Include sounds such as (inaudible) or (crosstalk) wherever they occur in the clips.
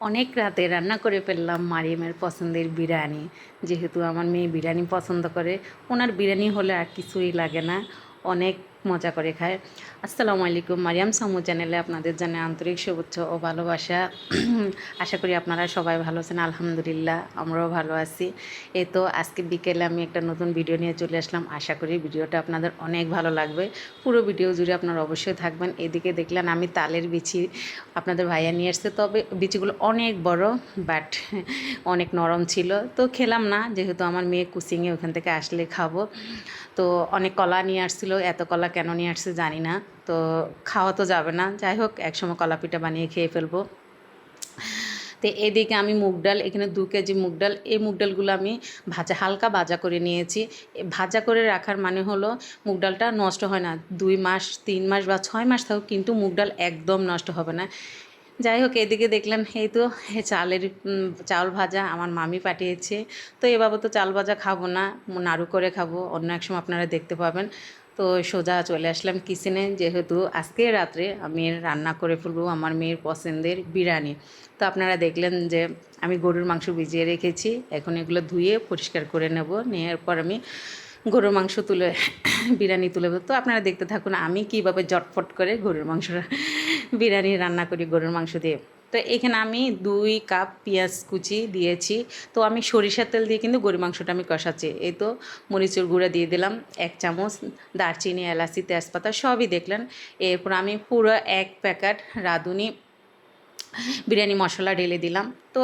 অনেক রাতে রান্না করে ফেললাম মারিয়ামের পছন্দের বিরিয়ানি। যেহেতু আমার মেয়ে বিরিয়ানি পছন্দ করে, ওনার বিরিয়ানি হলে আর কিছুই লাগে না। অনেক মজা করে খায়। আসসালামু আলাইকুম, মারিয়াম সামু চ্যানেলে আপনাদের জানে আন্তরিক শুভেচ্ছা ও ভালোবাসা। (clears throat) আশা করি আপনারা সবাই ভালো আছেন, আলহামদুলিল্লাহ, আমরাও ভালো আছি। এই তো আজকে বিকেলে আমি একটা নতুন ভিডিও নিয়ে চলে আসলাম। আশা করি ভিডিওটা আপনাদের অনেক ভালো লাগবে। পুরো ভিডিও জুড়ে আপনারা অবশ্যই থাকবেন। এদিকে দেখলেন আমি তালের বিচি আপনাদের ভাইয়া নিয়ে এসছে তবে বিচিগুলো অনেক বড় বাট অনেক নরম ছিল। তো খেলাম না, যেহেতু আমার মেয়ে কুচিংয়ে ওখান থেকে আসলে খাব। তো অনেক কলা নিয়ে আসছিল, এত কলা কেন নিয়ে আসছে জানি না। তো খাওয়া তো যাবে না। যাই হোক, একসময় কলা পিঠা বানিয়ে খেয়ে ফেলব। তো এদিকে আমি মুগ ডাল, এখানে দু কেজি মুগ ডাল। এই মুগ ডালগুলো আমি ভাজা, হালকা ভাজা করে নিয়েছি। ভাজা করে রাখার মানে হলো মুগ ডালটা নষ্ট হয় না। দুই মাস, তিন মাস বা ছয় মাস থাকুক, কিন্তু মুগ ডাল একদম নষ্ট হবে না। যাই হোক, এদিকে দেখলাম এই তো চালের চাল ভাজা আমার মামি পাঠিয়েছে। তো এভাবে তো চাল ভাজা খাব না, নাড়ু করে খাব, অন্য এক সময় আপনারা দেখতে পাবেন। তো সোজা চলে আসলাম কিচেনে, যেহেতু আজকে রাত্রে আমি রান্না করে ফেলব আমার মেয়ের পছন্দের বিরিয়ানি। তো আপনারা দেখলেন যে আমি গরুর মাংস ভিজিয়ে রেখেছি, এখন এগুলো ধুয়ে পরিষ্কার করে নেব, নেওয়ার পর আমি গরুর মাংস তুলে, বিরিয়ানি তুলে। তো আপনারা দেখতে থাকুন, আমি কীভাবে জটফট করে গরুর মাংস, বিরিয়ানি রান্না করি গরুর মাংস দিয়ে। তো এখানে আমি দুই কাপ পেঁয়াজ কুচি দিয়েছি। তো আমি সরিষার তেল দিয়ে কিন্তু গরুর মাংসটা আমি কষাচ্ছি। এই তো মরিচুর গুঁড়া দিয়ে দিলাম, এক চামচ দারচিনি, এলাচি, তেজপাতা সবই দেখলেন। এরপর আমি পুরো এক প্যাকেট রাঁধুনি বিরিয়ানি মশলা ঢেলে দিলাম। তো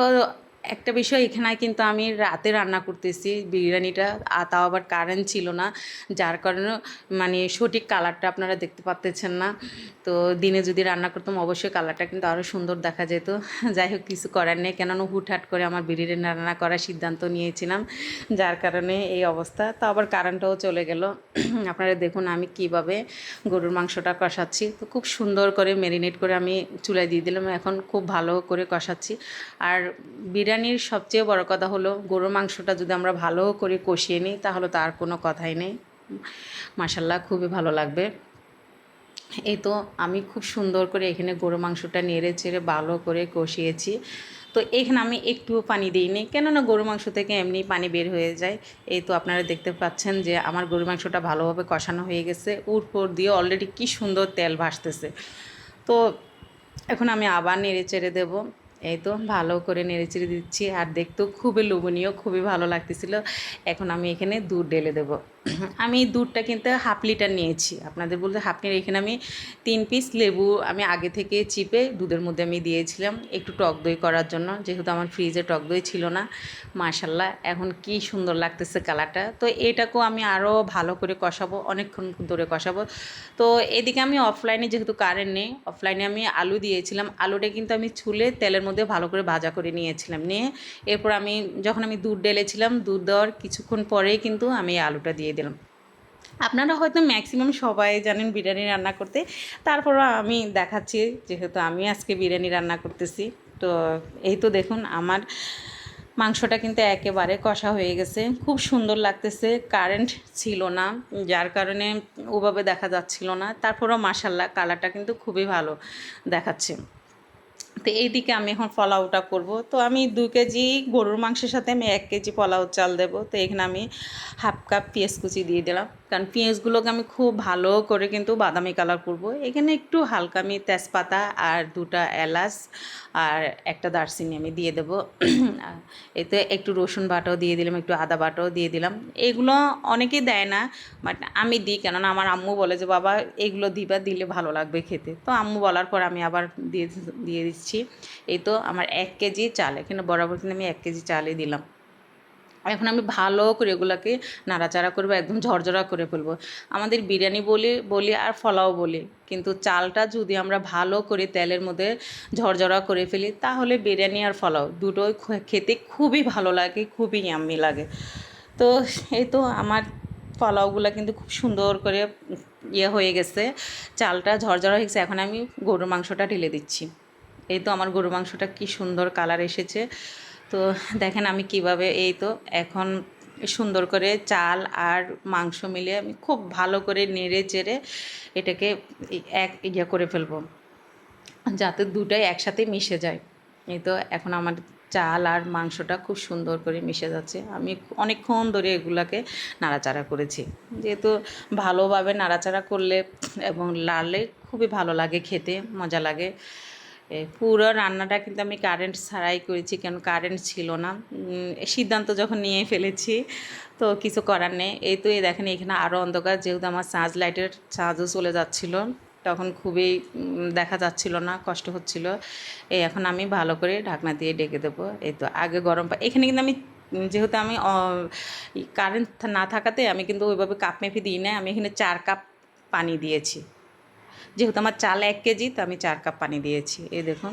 একটা বিষয় এখানে কিন্তু আমি রাতে রান্না করতেছি, বিরিয়ানিটা তাও আবার কারেন্ট ছিল না, যার কারণে মানে সঠিক কালারটা আপনারা দেখতে পাচ্তেছেন না। তো দিনে যদি রান্না করতাম, অবশ্যই কালারটা কিন্তু আরও সুন্দর দেখা যেত। যাই হোক, কিছু করার নেই, কেননা হুটহাট করে আমার বিরিয়ানি রান্না করার সিদ্ধান্ত নিয়েছিলাম, যার কারণে এই অবস্থা। তো আবার কারেন্টটাও চলে গেল। আপনারা দেখুন আমি কীভাবে গরুর মাংসটা কষাচ্ছি। তো খুব সুন্দর করে ম্যারিনেট করে আমি চুলায় দিয়ে দিলাম, এখন খুব ভালো করে কষাচ্ছি। আর বিরিয়ানির সবচেয়ে বড় কথা হলো গরুর মাংসটা যদি আমরা ভালো করে কষিয়ে নিই, তাহলে তার কোনো কথাই নেই। মাসাল্লাহ খুবই ভালো লাগবে। এই তো আমি খুব সুন্দর করে এখানে গরু মাংসটা নেড়ে চেড়ে ভালো করে কষিয়েছি। তো এখানে আমি একটুও পানি দিইনি, কেননা গরু মাংস থেকে এমনি পানি বের হয়ে যায়। এই তো আপনারা দেখতে পাচ্ছেন যে আমার গরু মাংসটা ভালোভাবে কষানো হয়ে গেছে। উপর দিয়ে অলরেডি কি সুন্দর তেল ভাসতেছে। তো এখন আমি আবার নেড়ে চেড়ে দেবো। এই তো ভালো করে নেড়ে চেড়ে দিচ্ছি আর দেখতেও খুবই লোভনীয়, খুবই ভালো লাগতেছিল। এখন আমি এখানে দুধ ঢেলে দেবো। আমি দুধটা কিন্তু হাফ লিটার নিয়েছি। আপনাদের বলতে হাফ লিটার এখানে আমি তিন পিস লেবু আমি আগে থেকে চিপে দুধের মধ্যে আমি দিয়েছিলাম। একটু টক দই করার জন্য, যেহেতু আমার ফ্রিজে টক দই ছিল না। মাশাল্লাহ এখন কি সুন্দর লাগতেছে কালারটা তো এটাকেও আমি আরও ভালো করে কষাবো, অনেকক্ষণ ধরে কষাবো। তো এদিকে আমি অফলাইনে যেহেতু কারেন্ট নেই অফলাইনে আমি আলু দিয়েছিলাম। আলুটা কিন্তু আমি ছুলে তেলের মধ্যে ভালো করে ভাজা করে নিয়েছিলাম। নিয়ে এরপর আমি যখন আমি দুধ ডেলেছিলাম দুধ দেওয়ার কিছুক্ষণ পরেই কিন্তু আমি আলুটা দিয়ে দিলাম। আপনারা হয়তো ম্যাক্সিমাম সবাই জানেন বিরিয়ানি রান্না করতে। তারপরও আমি দেখাচ্ছি, যেহেতু আমি আজকে বিরিয়ানি রান্না করতেছি। তো এই তো দেখুন, আমার মাংসটা কিন্তু একেবারে কষা হয়ে গেছে। খুব সুন্দর লাগতেছে কারেন্ট ছিল না, যার কারণে ওভাবে দেখা যাচ্ছিল না। তারপরও মাসাল্লাহ কালারটা কিন্তু খুবই ভালো দেখাচ্ছে। তো এইদিকে আমি এখন পোলাওটা করব। তো আমি দু কেজি গরুর মাংসের সাথে আমি এক কেজি পোলাও চাল দেব। তো এখানে আমি হাফ কাপ পেঁয়াজ কুচি দিয়ে দিলাম। কারণ পেঁয়াজগুলোকে আমি খুব ভালো করে কিন্তু বাদামি কালার করব। এখানে একটু হালকা আমি তেজপাতা আর দুটা এলাচ আর একটা দারচিনি আমি দিয়ে দেবো। (clears throat) এতে একটু রসুন বাটাও দিয়ে দিলাম, একটু আদা বাটাও দিয়ে দিলাম। এগুলো অনেকেই দেয় না বাট আমি দিই, কেননা আমার আম্মু বলে যে, বাবা, এগুলো দিবা, দিলে ভালো লাগবে খেতে। তো আম্মু বলার পর আমি আবার দিয়ে দিয়ে দিচ্ছি। এই তো আমার এক কেজি চাল, এখানে বরাবর কিন্তু আমি এক কেজি চালই দিলাম। এখন আমি ভালো করে এগুলোকে নাড়াচাড়া করব, একদম ঝরঝরা করে ফেলব। আমাদের বিরিয়ানি বলি বলি আর ফলাও বলি। কিন্তু চালটা যদি আমরা ভালো করে তেলের মধ্যে ঝরঝরা করে ফেলি, তাহলে বিরিয়ানি আর ফলাও দুটোই খেতে খুবই ভালো লাগে, খুবই ইয়াম্মি লাগে। তো এই তো আমার পোলাওগুলো কিন্তু খুব সুন্দর করে ইয়ে হয়ে গেছে। চালটা ঝরঝরা হয়ে গেছে এখন আমি গরুর মাংসটা ঢেলে দিচ্ছি। এই তো আমার গরুর মাংসটা কি সুন্দর কালার এসেছে। তো দেখেন আমি কীভাবে এই তো এখন সুন্দর করে চাল আর মাংস মিলিয়ে আমি খুব ভালো করে নেড়ে চেড়ে এটাকে এক ইয়ে করে ফেলব, যাতে দুটাই একসাথে মিশে যায়। এই তো এখন আমার চাল আর মাংসটা খুব সুন্দর করে মিশে যাচ্ছে। আমি অনেকক্ষণ ধরে এগুলাকে নাড়াচাড়া করেছি। যেহেতু ভালোভাবে নাড়াচাড়া করলে এবং লাড়লে খুবই ভালো লাগে খেতে, মজা লাগে। পুরো রান্নাটা কিন্তু আমি কারেন্ট ছাড়াই করেছি, কেন কারেন্ট ছিল না। সিদ্ধান্ত যখন নিয়ে ফেলেছি, তো কিছু করার নেই। এই তো এই দেখেন, এখানে আরও অন্ধকার, যেহেতু আমার চার্জ লাইটের চার্জও চলে যাচ্ছিল, তখন খুবই দেখা যাচ্ছিল না, কষ্ট হচ্ছিল। এই এখন আমি ভালো করে ঢাকনা দিয়ে ডেকে দেবো। এই তো আগে গরম এখানে কিন্তু আমি যেহেতু আমি কারেন্ট না থাকাতে আমি কিন্তু ওইভাবে কাপ মেপে দিই না আমি এখানে চার কাপ পানি দিয়েছি। যেহেতু আমার চাল এক কেজি, তো আমি চার কাপ পানি দিয়েছি। এই দেখুন।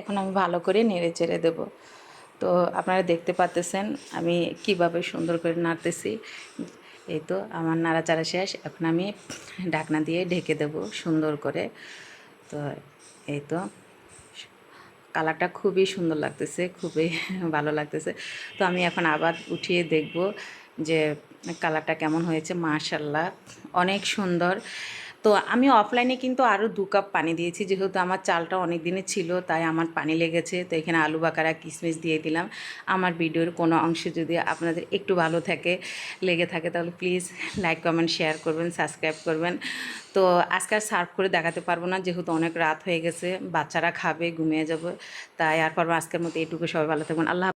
এখন আমি ভালো করে নেড়ে চেড়ে দেবো। তো আপনারা দেখতে পাচ্তেছেন আমি কীভাবে সুন্দর করে নাড়তেছি। এই তো, আমার নাড়াচাড়া শেষ। এখন আমি ঢাকনা দিয়ে ঢেকে দেবো সুন্দর করে। তো এই তো, কালারটা খুবই সুন্দর লাগতেছে, খুবই ভালো লাগতেছে। তো আমি এখন আবার উঠিয়ে দেখব যে কালারটা কেমন হয়েছে। মাশাল্লাহ অনেক সুন্দর। তো আমি অফলাইনে কিন্তু আরও দু কাপ পানি দিয়েছি। যেহেতু আমার চালটা অনেক দিনের ছিল, তাই আমার পানি লেগেছে। তো এখানে আলু বাকারা কিশমিশ দিয়ে দিলাম। আমার ভিডিওর কোনো অংশে যদি আপনাদের একটু ভালো থাকে, লেগে থাকে, তাহলে প্লিজ লাইক কমেন্ট শেয়ার করবেন সাবস্ক্রাইব করবেন। তো আজকে আর সার্ভ করে দেখাতে পারব না, যেহেতু অনেক রাত হয়ে গেছে, বাচ্চারা খাবে, ঘুমিয়ে যাবে। তাই আর পারব আজকের মতো এইটুকু সবাই ভালো থাকবেন। আল্লাহ।